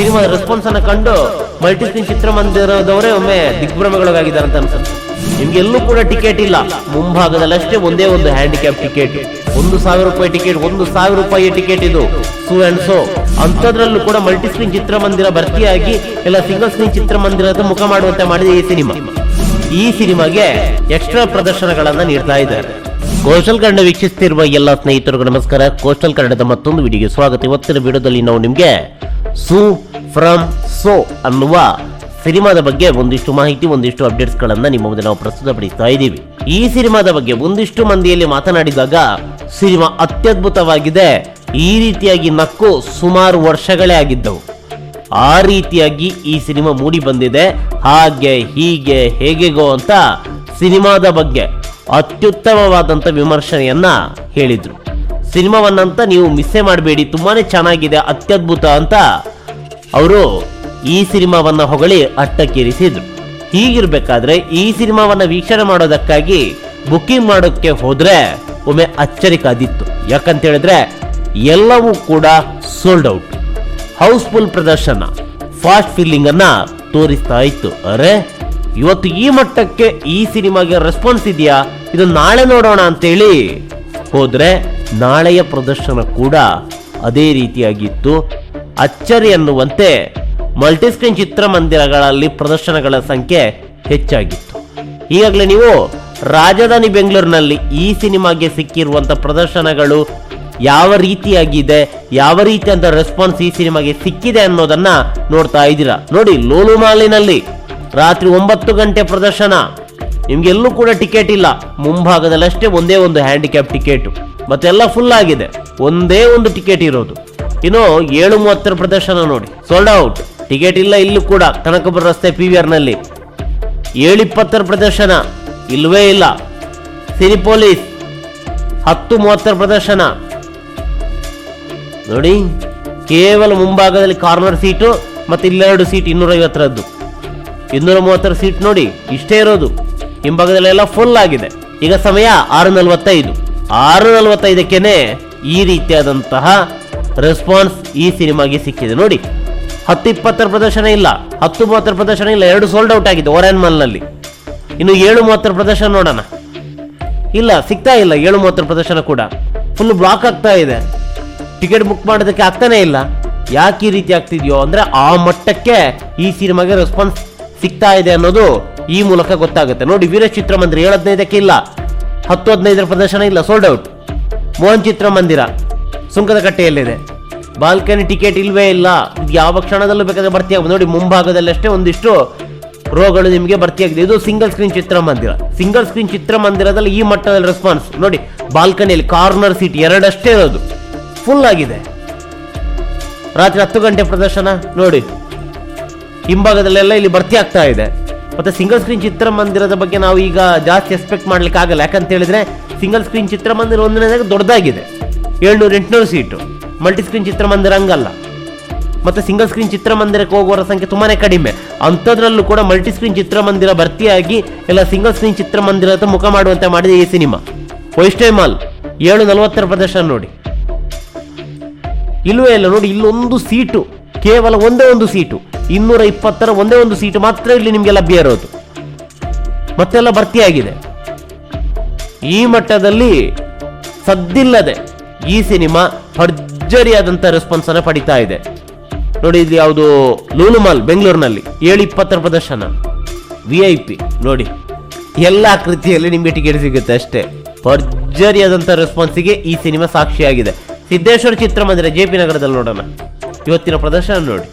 ಸಿನಿಮಾದ ರೆಸ್ಪಾನ್ಸ್ ಅನ್ನ ಕಂಡು ಮಲ್ಟಿಸ್ಕ್ರೀನ್ ಚಿತ್ರಮಂದಿರದವರೇ ಒಮ್ಮೆ ದಿಗ್ಭ್ರಮೆಗೊಳಗಾಗಿದ್ದಾರೆ ಅಂತ ಅನ್ಸುತ್ತೆ. ನಿಮ್ಗೆಲ್ಲೂ ಕೂಡ ಟಿಕೆಟ್ ಇಲ್ಲ. ಮುಂಭಾಗದಲ್ಲಷ್ಟೇ ಒಂದೇ ಒಂದು ಹ್ಯಾಂಡಿಕ್ಯಾಪ್ ಟಿಕೆಟ್ ಒಂದು ಸಾವಿರ ರೂಪಾಯಿ ಟಿಕೆಟ್ ಒಂದು ಸಾವಿರ ರೂಪಾಯಿ ಟಿಕೆಟ್ ಇದು. ಸೂ ಅಂಡ್ ಸೋ ಅಂಥದ್ರಲ್ಲೂ ಕೂಡ ಮಲ್ಟಿಸ್ಕ್ರೀನ್ ಚಿತ್ರಮಂದಿರ ಭರ್ತಿಯಾಗಿ ಎಲ್ಲ ಸಿಂಗಲ್ ಸ್ಕ್ರೀನ್ ಚಿತ್ರಮಂದಿರದ ಮುಖ ಮಾಡುವಂತೆ ಮಾಡಿದೆ ಈ ಸಿನಿಮಾ. ಈ ಸಿನಿಮಾಗೆ ಎಕ್ಸ್ಟ್ರಾ ಪ್ರದರ್ಶನಗಳನ್ನ ನೀಡ್ತಾ ಇದ್ದಾರೆ. ಕೋಸ್ಟಲ್ ಕನ್ನಡ ವೀಕ್ಷಿಸ್ತಿರುವ ಎಲ್ಲ ಸ್ನೇಹಿತರಿಗೂ ನಮಸ್ಕಾರ. ಕೋಸ್ಟಲ್ ಕನ್ನಡದ ಮತ್ತೊಂದು ವಿಡಿಯೋಗೆ ಸ್ವಾಗತ. ಇವತ್ತಿನ ವಿಡಿಯೋದಲ್ಲಿ ನಾವು ನಿಮಗೆ ಸು ಫ್ರಮ್ ಸೋ ಅನ್ನುವ ಸಿನಿಮಾದ ಬಗ್ಗೆ ಒಂದಿಷ್ಟು ಮಾಹಿತಿ, ಒಂದಿಷ್ಟು ಅಪ್ಡೇಟ್ಸ್ಗಳನ್ನು ನಿಮ್ಮ ಮುಂದೆ ನಾವು ಪ್ರಸ್ತುತಪಡಿಸ್ತಾ ಇದ್ದೀವಿ. ಈ ಸಿನಿಮಾದ ಬಗ್ಗೆ ಒಂದಿಷ್ಟು ಮಂದಿಯಲ್ಲಿ ಮಾತನಾಡಿದಾಗ ಸಿನಿಮಾ ಅತ್ಯದ್ಭುತವಾಗಿದೆ. ಈ ರೀತಿಯಾಗಿ ನಕ್ಕು ಸುಮಾರು ವರ್ಷಗಳೇ ಆಗಿದ್ದವು. ಆ ರೀತಿಯಾಗಿ ಈ ಸಿನಿಮಾ ಮೂಡಿ ಬಂದಿದೆ. ಹಾಗೆ, ಹೀಗೆ, ಹೇಗೆಗೋ ಅಂತ ಸಿನಿಮಾದ ಬಗ್ಗೆ ಅತ್ಯುತ್ತಮವಾದಂಥ ವಿಮರ್ಶನೆಯನ್ನ ಹೇಳಿದ್ರು. ಸಿನಿಮಾವನ್ನಂತ ನೀವು ಮಿಸ್ಸೇ ಮಾಡಬೇಡಿ. ತುಂಬಾನೇ ಚೆನ್ನಾಗಿದೆ, ಅತ್ಯದ್ಭುತ ಅಂತ ಅವರು ಈ ಸಿನಿಮಾವನ್ನ ಹೊಗಳಿ ಅಟ್ಟಕ್ಕೇರಿಸಿದ್ರು. ಹೀಗಿರ್ಬೇಕಾದ್ರೆ ಈ ಸಿನಿಮಾವನ್ನ ವೀಕ್ಷಣೆ ಮಾಡೋದಕ್ಕಾಗಿ ಬುಕ್ಕಿಂಗ್ ಮಾಡೋಕ್ಕೆ ಹೋದ್ರೆ ಒಮ್ಮೆ ಅಚ್ಚರಿ ಕಾದಿತ್ತು ಯಾಕಂತ ಹೇಳಿದ್ರೆ ಎಲ್ಲವೂ ಕೂಡ ಸೋಲ್ಡ್ ಔಟ್ ಹೌಸ್ಫುಲ್ ಪ್ರದರ್ಶನ ಫಾಸ್ಟ್ ಫೀಲಿಂಗ್ ಅನ್ನ ತೋರಿಸ್ತಾ ಇತ್ತು. ಅರೆ, ಇವತ್ತು ಈ ಮಟ್ಟಕ್ಕೆ ಈ ಸಿನಿಮಾಗೆ ರೆಸ್ಪಾನ್ಸ್ ಇದೆಯಾ? ಇದು ನಾಳೆ ನೋಡೋಣ ಅಂತೇಳಿ ಹೋದ್ರೆ ನಾಳೆಯ ಪ್ರದರ್ಶನ ಕೂಡ ಅದೇ ರೀತಿಯಾಗಿತ್ತು. ಅಚ್ಚರಿ ಎನ್ನುವಂತೆ ಮಲ್ಟಿಸ್ಕ್ರೀನ್ ಚಿತ್ರಮಂದಿರಗಳಲ್ಲಿ ಪ್ರದರ್ಶನಗಳ ಸಂಖ್ಯೆ ಹೆಚ್ಚಾಗಿತ್ತು. ಈಗಾಗಲೇ ನೀವು ರಾಜಧಾನಿ ಬೆಂಗಳೂರಿನಲ್ಲಿ ಈ ಸಿನಿಮಾಗೆ ಸಿಕ್ಕಿರುವಂಥ ಪ್ರದರ್ಶನಗಳು ಯಾವ ರೀತಿಯಾಗಿದೆ, ಯಾವ ರೀತಿಯಾದ ರೆಸ್ಪಾನ್ಸ್ ಈ ಸಿನಿಮಾಗೆ ಸಿಕ್ಕಿದೆ ಅನ್ನೋದನ್ನ ನೋಡ್ತಾ ಇದ್ದೀರಾ? ನೋಡಿ, ಲೋಲು ಮಾಲಿನಲ್ಲಿ ರಾತ್ರಿ ಒಂಬತ್ತು ಗಂಟೆ ಪ್ರದರ್ಶನ. ನಿಮ್ಗೆಲ್ಲೂ ಕೂಡ ಟಿಕೆಟ್ ಇಲ್ಲ. ಮುಂಭಾಗದಲ್ಲಷ್ಟೇ ಒಂದೇ ಒಂದು ಹ್ಯಾಂಡಿಕ್ಯಾಪ್ ಟಿಕೆಟ್. ಮತ್ತೆಲ್ಲ ಫುಲ್ ಆಗಿದೆ. ಒಂದೇ ಒಂದು ಟಿಕೆಟ್ ಇರೋದು. ಇನ್ನು ಏಳು ಮೂವತ್ತರ ಪ್ರದರ್ಶನ ನೋಡಿ. ಸೋಲ್ಡ್ ಔಟ್ ಟಿಕೆಟ್ ಇಲ್ಲ ಇಲ್ಲೂ ಕೂಡ ಕನಕಪುರ ರಸ್ತೆ ಪಿ ವಿ ಆರ್ನಲ್ಲಿ ಏಳು ಇಪ್ಪತ್ತರ ಪ್ರದರ್ಶನ. ಇಲ್ಲವೇ ಇಲ್ಲ. ಸಿರಿ ಪೊಲೀಸ್ ಹತ್ತು ಮೂವತ್ತರ ಪ್ರದರ್ಶನ. ನೋಡಿ, ಕೇವಲ ಮುಂಭಾಗದಲ್ಲಿ ಕಾರ್ನರ್ ಸೀಟು ಮತ್ತೆ ಇಲ್ಲೆರಡು ಸೀಟ್ ಇನ್ನೂರೈವತ್ತರದ್ದು. ಇನ್ನೂರ ಮೂವತ್ತರ ಸೀಟ್ ನೋಡಿ, ಇಷ್ಟೇ ಇರೋದು. ಹಿಂಭಾಗದಲ್ಲೆಲ್ಲ ಫುಲ್ ಆಗಿದೆ. ಈಗ ಸಮಯ ಆರು ನಲವತ್ತೈದು. ಆರು ನಲವತ್ತೈದಕ್ಕೇನೆ ಈ ರೀತಿಯಾದಂತಹ ರೆಸ್ಪಾನ್ಸ್ ಈ ಸಿನಿಮಾಗೆ ಸಿಕ್ಕಿದೆ. ನೋಡಿ ಹತ್ತು ಇಪ್ಪತ್ತರ ಪ್ರದರ್ಶನ ಇಲ್ಲ ಹತ್ತು ಮೂವತ್ತರ ಪ್ರದರ್ಶನ ಇಲ್ಲ, ಎರಡು ಸೋಲ್ಡ್ ಔಟ್ ಆಗಿದೆ ಓರ್ಯಾನ್ ಮಾಲ್ನಲ್ಲಿ ಇನ್ನು ಏಳು ಮೂವತ್ತರ ಪ್ರದರ್ಶನ ನೋಡೋಣ. ಇಲ್ಲ, ಸಿಗ್ತಾ ಇಲ್ಲ ಏಳು ಮೂವತ್ತರ ಪ್ರದರ್ಶನ ಕೂಡ. ಫುಲ್ ಬ್ಲಾಕ್ ಆಗ್ತಾ ಇದೆ. ಟಿಕೆಟ್ ಬುಕ್ ಮಾಡೋದಕ್ಕೆ ಆಗ್ತಾನೆ ಇಲ್ಲ. ಯಾಕೆ ಈ ರೀತಿ ಆಗ್ತಿದ್ಯೋ ಅಂದರೆ ಆ ಮಟ್ಟಕ್ಕೆ ಈ ಸಿನಿಮಾಗೆ ರೆಸ್ಪಾನ್ಸ್ ಸಿಗ್ತಾ ಇದೆ ಅನ್ನೋದು ಈ ಮೂಲಕ ಗೊತ್ತಾಗುತ್ತೆ. ನೋಡಿ ವೀರ ಚಿತ್ರಮಂದಿರ ಹದಿನೈದಕ್ಕೆ ಇಲ್ಲ. ಹತ್ತು ಹದಿನೈದರ ಪ್ರದರ್ಶನ ಇಲ್ಲ ಸೋಲ್ಡ್ ಔಟ್ ಮೋಹನ್ ಚಿತ್ರ ಮಂದಿರ, ಸುಂಕದ ಕಟ್ಟೆಯಲ್ಲಿದೆ. ಬಾಲ್ಕನಿ ಟಿಕೆಟ್ ಇಲ್ವೇ ಇಲ್ಲ. ಯಾವ ಕ್ಷಣದಲ್ಲೂ ಬೇಕಾದ್ರೆ ಭರ್ತಿ ಆಗ್ಬೋದು ನೋಡಿ ಮುಂಭಾಗದಲ್ಲಷ್ಟೇ ಒಂದಿಷ್ಟು ರೋಗಳು ನಿಮಗೆ ಭರ್ತಿಯಾಗಿದೆ ಇದು ಸಿಂಗಲ್ ಸ್ಕ್ರೀನ್ ಚಿತ್ರಮಂದಿರ ಸಿಂಗಲ್ ಸ್ಕ್ರೀನ್ ಚಿತ್ರಮಂದಿರದಲ್ಲಿ ಈ ಮಟ್ಟದಲ್ಲಿ ರೆಸ್ಪಾನ್ಸ್ ನೋಡಿ, ಬಾಲ್ಕನಿಯಲ್ಲಿ ಕಾರ್ನರ್ ಸೀಟ್ ಎರಡಷ್ಟೇ ಇರೋದು. ಫುಲ್ ಆಗಿದೆ. ರಾತ್ರಿ ಹತ್ತು ಗಂಟೆ ಪ್ರದರ್ಶನ. ನೋಡಿ, ಹಿಂಭಾಗದಲ್ಲೆಲ್ಲ ಇಲ್ಲಿ ಭರ್ತಿ ಆಗ್ತಾ ಇದೆ. ಮತ್ತೆ ಸಿಂಗಲ್ ಸ್ಕ್ರೀನ್ ಚಿತ್ರಮಂದಿರದ ಬಗ್ಗೆ ನಾವು ಈಗ ಜಾಸ್ತಿ ಎಕ್ಸ್ಪೆಕ್ಟ್ ಮಾಡ್ಲಿಕ್ಕೆ ಆಗಲ್ಲ. ಯಾಕಂತ ಹೇಳಿದ್ರೆ ಸಿಂಗಲ್ ಸ್ಕ್ರೀನ್ ಚಿತ್ರಮಂದಿರ ಒಂದನೇದಾಗ ದೊಡ್ಡದಾಗಿದೆ. ಏಳ್ನೂರು, ಎಂಟುನೂರು ಸೀಟು ಮಲ್ಟಿ ಸ್ಕ್ರೀನ್ ಚಿತ್ರಮಂದಿರ ಹಂಗಲ್ಲ. ಮತ್ತೆ ಸಿಂಗಲ್ ಸ್ಕ್ರೀನ್ ಚಿತ್ರಮಂದಿರಕ್ಕೆ ಹೋಗುವವರ ಸಂಖ್ಯೆ ತುಂಬಾನೇ ಕಡಿಮೆ. ಅಂಥದ್ರಲ್ಲೂ ಕೂಡ ಮಲ್ಟಿ ಸ್ಕ್ರೀನ್ ಚಿತ್ರಮಂದಿರ ಭರ್ತಿಯಾಗಿ ಎಲ್ಲ ಸಿಂಗಲ್ ಸ್ಕ್ರೀನ್ ಚಿತ್ರಮಂದಿರದ ಮುಖ ಮಾಡುವಂತೆ ಮಾಡಿದೆ ಈ ಸಿನಿಮಾ. ವೈಸ್ಟೇ ಮಾಲ್ ಏಳು ನಲವತ್ತರ ಪ್ರದರ್ಶನ ನೋಡಿ. ಇಲ್ಲವೇ ಇಲ್ಲ ನೋಡಿ, ಇಲ್ಲೊಂದು ಸೀಟು ಕೇವಲ ಒಂದೇ ಒಂದು ಸೀಟು ಇನ್ನೂರ ಇಪ್ಪತ್ತರ ಒಂದೇ ಒಂದು ಸೀಟ್ ಮಾತ್ರ ಇಲ್ಲಿ ನಿಮಗೆ ಲಭ್ಯ ಇರೋದು. ಮತ್ತೆಲ್ಲ ಭರ್ತಿಯಾಗಿದೆ ಈ ಮಟ್ಟದಲ್ಲಿ ಸದ್ದಿಲ್ಲದೆ ಈ ಸಿನಿಮಾ ಭರ್ಜರಿಯಾದಂಥ ರೆಸ್ಪಾನ್ಸ್ ಅನ್ನು ಪಡಿತಾ ಇದೆ. ನೋಡಿ ಇದು ಯಾವುದು ಲೂಲು ಮಾಲ್ ಬೆಂಗಳೂರಿನಲ್ಲಿ ಏಳು ಇಪ್ಪತ್ತರ ಪ್ರದರ್ಶನ ವಿ ಐ ಪಿ ನೋಡಿ, ಎಲ್ಲ ಕೃತಿಯಲ್ಲಿ ನಿಮಗೆ ಟಿಕೆಟ್ ಸಿಗುತ್ತೆ ಅಷ್ಟೇ. ಭರ್ಜರಿಯಾದಂಥ ರೆಸ್ಪಾನ್ಸಿಗೆ ಈ ಸಿನಿಮಾ ಸಾಕ್ಷಿಯಾಗಿದೆ. ಸಿದ್ದೇಶ್ವರ ಚಿತ್ರಮಂದಿರ, ಜೆ ಪಿ ನಗರದಲ್ಲಿ ನೋಡೋಣ. ಇವತ್ತಿನ ಪ್ರದರ್ಶನ ನೋಡಿ.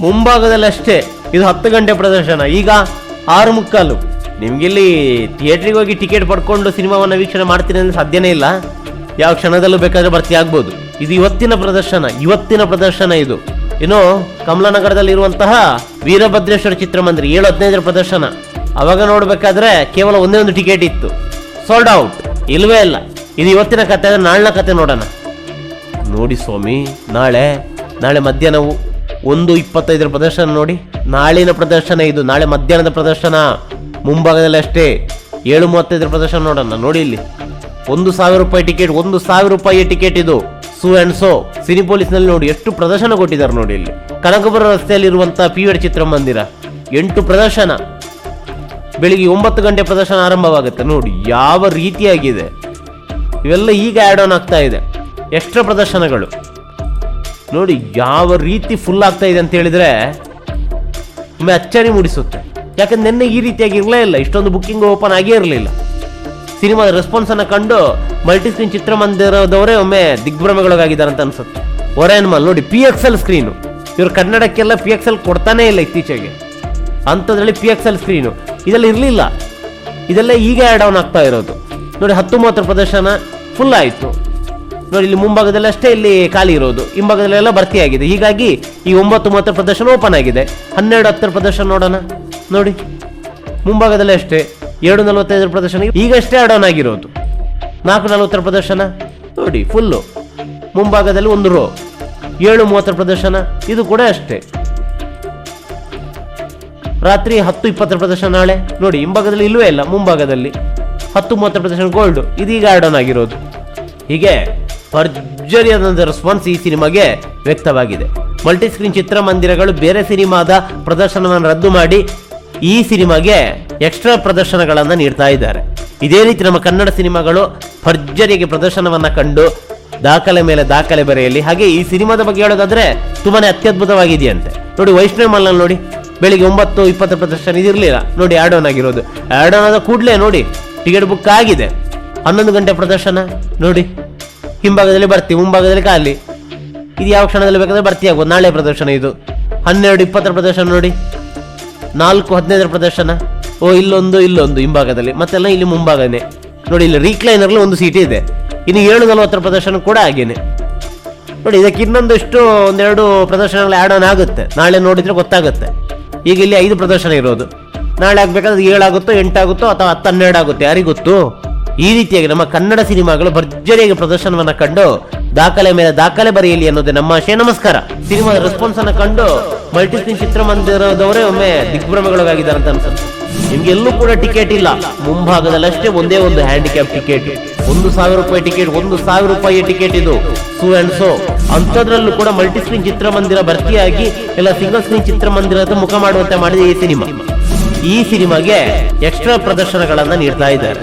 ಮುಂಭಾಗದಲ್ಲಿ ಅಷ್ಟೇ. ಇದು ಹತ್ತು ಗಂಟೆ ಪ್ರದರ್ಶನ. ಈಗ ಆರು ಮುಕ್ಕಾಲು. ನಿಮ್ಗಿಲ್ಲಿ ಥಿಯೇಟ್ರಿಗೆ ಹೋಗಿ ಟಿಕೆಟ್ ಪಡ್ಕೊಂಡು ಸಿನಿಮಾವನ್ನ ವೀಕ್ಷಣೆ ಮಾಡ್ತೀನಿ ಅಂದ್ರೆ ಸಾಧ್ಯನೇ ಇಲ್ಲ. ಯಾವ ಕ್ಷಣದಲ್ಲೂ ಬೇಕಾದ್ರೆ ಭರ್ತಿ ಆಗ್ಬೋದು. ಇದು ಇವತ್ತಿನ ಪ್ರದರ್ಶನ ಇವತ್ತಿನ ಪ್ರದರ್ಶನ ಇದು. ಇನ್ನು ಕಮಲಾನಗರದಲ್ಲಿ ಇರುವಂತಹ ವೀರಭದ್ರೇಶ್ವರ ಚಿತ್ರಮಂದಿರ, ಏಳು ಹದಿನೈದರ ಪ್ರದರ್ಶನ. ಅವಾಗ ನೋಡಬೇಕಾದ್ರೆ ಕೇವಲ ಒಂದೇ ಒಂದು ಟಿಕೆಟ್ ಇತ್ತು. ಸೋಲ್ಡ್ ಔಟ್ ಇಲ್ವೇ ಇಲ್ಲ. ಇದು ಇವತ್ತಿನ ಕತೆ ಅಂದ್ರೆ ನಾಳಿನ ಕತೆ ನೋಡೋಣ. ನೋಡಿ ಸ್ವಾಮಿ, ನಾಳೆ ನಾಳೆ ಮಧ್ಯಾಹ್ನ ಒಂದು ಇಪ್ಪತ್ತೈದರ ಪ್ರದರ್ಶನ ನೋಡಿ. ನಾಳಿನ ಪ್ರದರ್ಶನ ಇದು. ನಾಳೆ ಮಧ್ಯಾಹ್ನದ ಪ್ರದರ್ಶನ. ಮುಂಭಾಗದಲ್ಲಿ ಅಷ್ಟೇ. ಏಳು ಮೂವತ್ತೈದರ ಪ್ರದರ್ಶನ ನೋಡೋಣ. ನೋಡಿ ಇಲ್ಲಿ. ಒಂದು ಸಾವಿರ ರೂಪಾಯಿ ಟಿಕೆಟ್, ಒಂದು ಸಾವಿರ ರೂಪಾಯಿ ಟಿಕೆಟ್ ಇದು. ಸೂ ಅಂಡ್ ಸೋ. ಸಿನಿಪೋಲಿಸ್ನಲ್ಲಿ ನೋಡಿ ಎಷ್ಟು ಪ್ರದರ್ಶನ ಕೊಟ್ಟಿದ್ದಾರೆ ನೋಡಿ ಇಲ್ಲಿ. ಕನಕಪುರ ರಸ್ತೆಯಲ್ಲಿರುವಂತಹ ಚಿತ್ರ ಚಿತ್ರಮಂದಿರ. ಎಂಟು ಪ್ರದರ್ಶನ. ಬೆಳಿಗ್ಗೆ ಒಂಬತ್ತು ಗಂಟೆ ಪ್ರದರ್ಶನ ಆರಂಭವಾಗುತ್ತೆ. ನೋಡಿ ಯಾವ ರೀತಿಯಾಗಿದೆ. ಇವೆಲ್ಲ ಈಗ ಆ್ಯಡ್ ಆನ್ ಆಗ್ತಾ ಇದೆ. ಎಕ್ಸ್ಟ್ರಾ ಪ್ರದರ್ಶನಗಳು. ನೋಡಿ ಯಾವ ರೀತಿ ಫುಲ್ ಆಗ್ತಾ ಇದೆ ಅಂತ ಹೇಳಿದ್ರೆ ಒಮ್ಮೆ ಅಚ್ಚರಿ ಮೂಡಿಸುತ್ತೆ. ಯಾಕಂದ್ರೆ ನಿನ್ನೆ ಈ ರೀತಿಯಾಗಿ ಇರಲೇ ಇಲ್ಲ, ಇಷ್ಟೊಂದು ಬುಕ್ಕಿಂಗ್ ಓಪನ್ ಆಗೇ ಇರಲಿಲ್ಲ. ಸಿನಿಮಾದ ರೆಸ್ಪಾನ್ಸ್ ಅನ್ನ ಕಂಡು ಮಲ್ಟಿಸ್ಕ್ರೀನ್ ಚಿತ್ರಮಂದಿರದವರೇ ಒಮ್ಮೆ ದಿಗ್ಭ್ರಮೆಗೊಳಗಾಗಿದ್ದಾರೆ ಅಂತ ಅನ್ಸುತ್ತೆ. ಒರೇನ್ಮಲ್ ನೋಡಿ ಪಿ ಎಕ್ಸ್ ಎಲ್ ಸ್ಕ್ರೀನು ಇವರು ಕನ್ನಡಕ್ಕೆಲ್ಲ ಪಿ ಎಕ್ಸ್ ಎಲ್ ಕೊಡ್ತಾನೆ ಇಲ್ಲ ಇತ್ತೀಚೆಗೆ. ಅಂಥದ್ರಲ್ಲಿ ಪಿ ಎಕ್ಸ್ ಎಲ್ ಸ್ಕ್ರೀನು ಇದೆಲ್ಲ ಇರಲಿಲ್ಲ. ಇದೆಲ್ಲ ಈಗ ಆ್ಯಡ್ ಆನ್ ಆಗ್ತಾ ಇರೋದು. ನೋಡಿ, ಹತ್ತು ಮೂವತ್ತರ ಪ್ರದರ್ಶನ ಫುಲ್ ಆಯಿತು. ನೋಡಿ, ಇಲ್ಲಿ ಮುಂಭಾಗದಲ್ಲಿ ಅಷ್ಟೇ ಇಲ್ಲಿ ಖಾಲಿ ಇರೋದು. ಹಿಂಭಾಗದಲ್ಲೆಲ್ಲ ಭರ್ತಿ ಆಗಿದೆ. ಹೀಗಾಗಿ ಈ ಒಂಬತ್ತು ಮೂವತ್ತರ ಪ್ರದರ್ಶನ ಓಪನ್ ಆಗಿದೆ. ಹನ್ನೆರಡು ಹತ್ತರ ಪ್ರದರ್ಶನ ನೋಡೋಣ. ನೋಡಿ, ಮುಂಭಾಗದಲ್ಲಿ ಅಷ್ಟೇ. ಎರಡು ನಲವತ್ತೈದರ ಪ್ರದರ್ಶನ. ಈಗಷ್ಟೇ ಆಡ್ ಆನ್ ಆಗಿರೋದು. ನಾಲ್ಕು ನಲವತ್ತರ ಪ್ರದರ್ಶನ. ನೋಡಿ ಫುಲ್ಲು ಮುಂಭಾಗದಲ್ಲಿ ಒಂದು ರೋ ಏಳು ಮೂವತ್ತರ ಪ್ರದರ್ಶನ. ಇದು ಕೂಡ ಅಷ್ಟೇ. ರಾತ್ರಿ ಹತ್ತು ಇಪ್ಪತ್ತರ ಪ್ರದರ್ಶನ ನಾಳೆ. ನೋಡಿ, ಹಿಂಭಾಗದಲ್ಲಿ ಇಲ್ಲವೇ ಇಲ್ಲ, ಮುಂಭಾಗದಲ್ಲಿ. ಹತ್ತು ಮೂವತ್ತರ ಪ್ರದರ್ಶನ ಗೋಲ್ಡ್ ಇದೀಗ ಆಡ್ ಆನ್ ಆಗಿರೋದು. ಹೀಗೆ. ಭರ್ಜರಿಯಾದಂಥ ರೆಸ್ಪಾನ್ಸ್ ಈ ಸಿನಿಮಾಗೆ ವ್ಯಕ್ತವಾಗಿದೆ. ಮಲ್ಟಿಸ್ಕ್ರೀನ್ ಚಿತ್ರಮಂದಿರಗಳು ಬೇರೆ ಸಿನಿಮಾದ ಪ್ರದರ್ಶನವನ್ನು ರದ್ದು ಮಾಡಿ ಈ ಸಿನಿಮಾಗೆ ಎಕ್ಸ್ಟ್ರಾ ಪ್ರದರ್ಶನಗಳನ್ನು ನೀಡ್ತಾ ಇದ್ದಾರೆ. ಇದೇ ರೀತಿ ನಮ್ಮ ಕನ್ನಡ ಸಿನಿಮಾಗಳು ಭರ್ಜರಿಗೆ ಪ್ರದರ್ಶನವನ್ನು ಕಂಡು ದಾಖಲೆ ಮೇಲೆ ದಾಖಲೆ ಬರೆಯಲಿ ಹಾಗೆ ಈ ಸಿನಿಮಾದ ಬಗ್ಗೆ ಹೇಳೋದಾದ್ರೆ ತುಂಬಾನೇ ಅತ್ಯದ್ಭುತವಾಗಿದೆಯಂತೆ. ನೋಡಿ ವೈಷ್ಣವ ಮಲ್ನಲ್ಲಿ ನೋಡಿ, ಬೆಳಿಗ್ಗೆ ಒಂಬತ್ತು ಇಪ್ಪತ್ತು ಪ್ರದರ್ಶನ ಇದಿರಲಿಲ್ಲ. ನೋಡಿ ಆ್ಯಡ್ ಆನ್ ಆಗಿರೋದು. ಆ್ಯಡ್ ಆನ್ ಆದ ಕೂಡಲೇ ನೋಡಿ ಟಿಕೆಟ್ ಬುಕ್ ಆಗಿದೆ. ಹನ್ನೊಂದು ಗಂಟೆ ಪ್ರದರ್ಶನ, ನೋಡಿ. ಹಿಂಭಾಗದಲ್ಲಿ ಬರ್ತಿ ಮುಂಭಾಗದಲ್ಲಿ ಖಾಲಿ. ಇದು ಯಾವ ಕ್ಷಣದಲ್ಲಿ ಬೇಕಾದ್ರೆ ಭರ್ತಿ ಆಗ್ಬೋದು ನಾಳೆ ಪ್ರದರ್ಶನ ಇದು. ಹನ್ನೆರಡು ಇಪ್ಪತ್ತರ ಪ್ರದರ್ಶನ ನೋಡಿ. ನಾಲ್ಕು ಹದಿನೈದರ ಪ್ರದರ್ಶನ. ಓ, ಇಲ್ಲೊಂದು ಇಲ್ಲೊಂದು ಹಿಂಭಾಗದಲ್ಲಿ. ಮತ್ತೆಲ್ಲ ಇಲ್ಲಿ ಮುಂಭಾಗನೇ. ನೋಡಿ, ಇಲ್ಲಿ ರೀಕ್ಲೈನರ್ಲಿ ಒಂದು ಸೀಟ್ ಇದೆ. ಇನ್ನು ಏಳು ನಲವತ್ತರ ಪ್ರದರ್ಶನ ಕೂಡ ಹಾಗೇನೆ. ನೋಡಿ, ಇದಕ್ಕೆ ಇನ್ನೊಂದಷ್ಟು ಒಂದೆರಡು ಪ್ರದರ್ಶನಗಳು ಆ್ಯಡ್ ಆನ್ ಆಗುತ್ತೆ. ನಾಳೆ ನೋಡಿದ್ರೆ ಗೊತ್ತಾಗುತ್ತೆ. ಈಗ ಇಲ್ಲಿ ಐದು ಪ್ರದರ್ಶನ ಇರೋದು. ನಾಳೆ ಆಗ್ಬೇಕಾದ್ರೆ ಏಳಾಗುತ್ತೋ, ಎಂಟಾಗುತ್ತೋ ಅಥವಾ ಹತ್ತು, ಹನ್ನೆರಡು ಆಗುತ್ತೆ. ಯಾರಿಗ್ ಗೊತ್ತು? ಈ ರೀತಿಯಾಗಿ ನಮ್ಮ ಕನ್ನಡ ಸಿನಿಮಾಗಳು ಭರ್ಜರಿಯಾಗಿ ಪ್ರದರ್ಶನವನ್ನ ಕಂಡು ದಾಖಲೆ ಮೇಲೆ ದಾಖಲೆ ಬರೆಯಲಿ ಅನ್ನೋದೇ ನಮ್ಮ ಆಶಯ. ನಮಸ್ಕಾರ. ಸಿನಿಮಾದ ರೆಸ್ಪಾನ್ಸ್ ಅನ್ನ ಕಂಡು ಮಲ್ಟಿಸ್ಕ್ರೀನ್ ಚಿತ್ರಮಂದಿರದವರೇ ಒಮ್ಮೆ ದಿಗ್ಭ್ರಮೆಗಳಾಗಿದ್ದಾರೆ ಅಂತ ಅನ್ಸುತ್ತೆ. ನಿಮ್ಗೆಲ್ಲೂ ಕೂಡ ಟಿಕೆಟ್ ಇಲ್ಲ. ಮುಂಭಾಗದಲ್ಲಿ ಅಷ್ಟೇ ಒಂದೇ ಒಂದು ಹ್ಯಾಂಡಿಕ್ಯಾಪ್ ಟಿಕೆಟ್ ಒಂದು ಸಾವಿರ ರೂಪಾಯಿ ಟಿಕೆಟ್ ಒಂದು ಸಾವಿರ ರೂಪಾಯಿ ಟಿಕೆಟ್ ಇದು. ಸೂ ಅಂಡ್ ಸೋ ಅಂಥದ್ರಲ್ಲೂ ಕೂಡ ಮಲ್ಟಿ ಸ್ಕ್ರೀನ್ ಚಿತ್ರಮಂದಿರ ಭರ್ತಿಯಾಗಿ ಎಲ್ಲ ಸಿಂಗಲ್ ಸ್ಕ್ರೀನ್ ಚಿತ್ರಮಂದಿರದ ಮುಖ ಮಾಡುವಂತೆ ಮಾಡಿದೆ ಈ ಸಿನಿಮಾ. ಈ ಸಿನಿಮಾಗೆ ಎಕ್ಸ್ಟ್ರಾ ಪ್ರದರ್ಶನಗಳನ್ನ ನೀಡ್ತಾ ಇದ್ದಾರೆ.